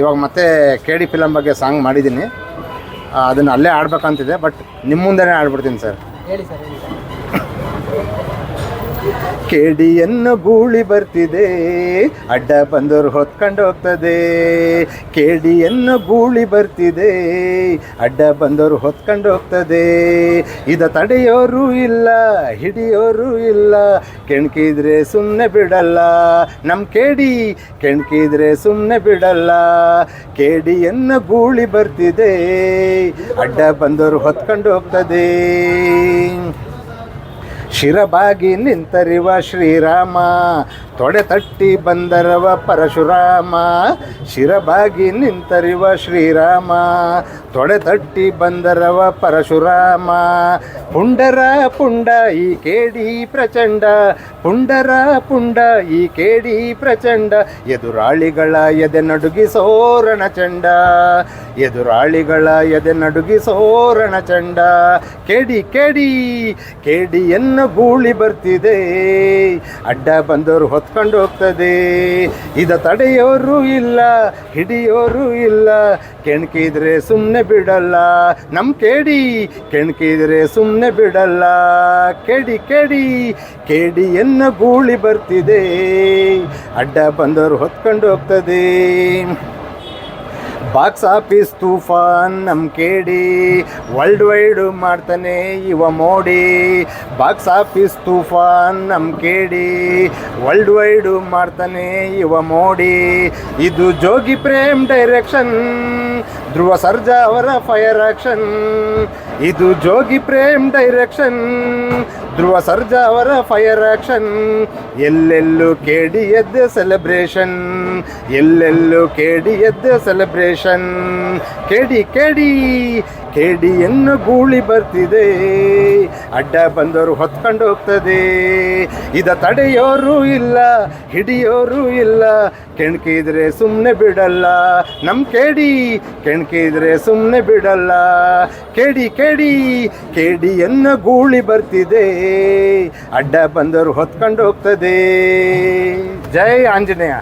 ಇವಾಗ ಮತ್ತೆ K D film ಬಗ್ಗೆ ಸಾಂಗ್ ಮಾಡಿದ್ದೀನಿ. ಅದನ್ನು ಅಲ್ಲೇ ಆಡ್ಬೇಕಂತಿದೆ ಬಟ್ ನಿಮ್ಮ ಮುಂದೆನೇ ಆಡ್ಬಿಡ್ತೀನಿ ಸರ್. ಹೇಳಿ ಸರ್ ಹೇಳಿ ಸರ್. ಕೇಡಿಯನ್ನು ಗೂಳಿ ಬರ್ತಿದೆ, ಅಡ್ಡ ಬಂದವರು ಹೊತ್ಕೊಂಡು ಹೋಗ್ತದೆ. ಕೇಡಿಯನ್ನು ಗೂಳಿ ಬರ್ತಿದೆ, ಅಡ್ಡ ಬಂದವರು ಹೊತ್ಕೊಂಡು ಹೋಗ್ತದೆ. ಇದ ತಡೆಯೋರು ಇಲ್ಲ, ಹಿಡಿಯೋರು ಇಲ್ಲ, ಕೆಣ್ಕಿದ್ರೆ ಸುಮ್ಮನೆ ಬಿಡಲ್ಲ. ನಮ್ಮ ಕೇಡಿ ಕೆಣ್ಕಿದ್ರೆ ಸುಮ್ಮನೆ ಬಿಡಲ್ಲ. ಕೇಡಿಯನ್ನು ಗೂಳಿ ಬರ್ತಿದೆ, ಅಡ್ಡ ಬಂದವರು ಹೊತ್ಕೊಂಡು ಹೋಗ್ತದೆ. ಶಿರಬಾಗಿ ನಿಂತರಿವ ಶ್ರೀರಾಮ. ತೊಡೆ ತಟ್ಟಿ ಬಂದರವ ಪರಶುರಾಮ, ಶಿರಬಾಗಿ ನಿಂತರಿವ ಶ್ರೀರಾಮ. ತೊಡೆ ತಟ್ಟಿ ಬಂದರವ ಪರಶುರಾಮ, ಪುಂಡರ ಪುಂಡ ಈ ಕೇಡಿ ಪ್ರಚಂಡ, ಪುಂಡರ ಪುಂಡ ಈ ಕೇಡಿ ಪ್ರಚಂಡ, ಎದುರಾಳಿಗಳ ಎದೆ ನಡುಗಿಸೋರಣ ಚಂಡ. ಎದುರಾಳಿಗಳ ಎದೆ ನಡುಗಿ ಸೋರಣ ಚಂಡ. ಕೇಡಿ ಕೇಡಿ, ಕೇಡಿಯನ್ನು ಗೂಳಿ ಬರ್ತಿದೆ. ಅಡ್ಡ ಬಂದವರು ಹೊತ್ಕೊಂಡು ಹೋಗ್ತದೆ. ಇದ ತಡೆಯೋರು ಇಲ್ಲ, ಹಿಡಿಯೋರು ಇಲ್ಲ. ಕೆಣಕಿದ್ರೆ ಸುಮ್ಮನೆ ಬಿಡಲ್ಲ. ನಮ್ಮ ಕೇಡಿ, ಕೆಣಕಿದ್ರೆ ಸುಮ್ಮನೆ ಬಿಡಲ್ಲ. ಕೇಡಿ ಕೇಡಿ, ಕೇಡಿಯನ್ನ ಗೂಳಿ ಬರ್ತಿದೆ. ಅಡ್ಡ ಬಂದವರು ಹೊತ್ಕೊಂಡು ಹೋಗ್ತದೆ. ಬಾಕ್ಸ್ ಆಫೀಸ್ ತೂಫಾನ್ ನಮ್ಮ ಕೇಡಿ ವರ್ಲ್ಡ್ ವೈಡ್ ಮಾಡ್ತಾನೆ ಇವ ಮೋಡಿ. ಬಾಕ್ಸ್ ಆಫೀಸ್ ತೂಫಾನ್ ನಮ್ಮ ಕೇಡಿ ವರ್ಲ್ಡ್ ವೈಡ್ ಮಾಡ್ತಾನೆ ಇವ ಮೋಡಿ. ಇದು ಜೋಗಿ ಪ್ರೇಮ್ ಡೈರೆಕ್ಷನ್ ಧ್ರುವ ಸರ್ಜಾ ಅವರ ಫೈರ್ ಆಕ್ಷನ್ ಇದು ಜೋಗಿ ಪ್ರೇಮ್ ಡೈರೆಕ್ಷನ್ ಧ್ರುವ ಸರ್ಜಾ ಅವರ ಫೈರ್ ಆಕ್ಷನ್ ಎಲ್ಲೆಲ್ಲೂ ಕೇಡಿ ಎದ್ದ ಸೆಲೆಬ್ರೇಷನ್ ಎಲ್ಲೆಲ್ಲೂ ಕೇಡಿ ಎದ್ದ ಸೆಲೆಬ್ರೇಷನ್ ಕೇಡಿ ಕೇಡಿ. ಕೇಡಿಯನ್ನು ಗೂಳಿ ಬರ್ತಿದೆ. ಅಡ್ಡ ಬಂದವರು ಹೊತ್ಕೊಂಡು ಹೋಗ್ತದೆ. ಇದ ತಡೆಯೋರು ಇಲ್ಲ, ಹಿಡಿಯೋರು ಇಲ್ಲ. ಕೆಣ್ಕಿದ್ರೆ ಸುಮ್ಮನೆ ಬಿಡಲ್ಲ. ನಮ್ಮ ಕೇಡಿ ಕೆಣ್ಕಿದ್ರೆ ಸುಮ್ಮನೆ ಬಿಡಲ್ಲ. ಕೇಡಿ ಕೇಡಿ ಕೇಡಿಯನ್ನು ಗೂಳಿ ಬರ್ತಿದೆ. ಅಡ್ಡ ಬಂದವರು ಹೊತ್ಕೊಂಡು ಹೋಗ್ತದೆ. ಜೈ ಆಂಜನೇಯ.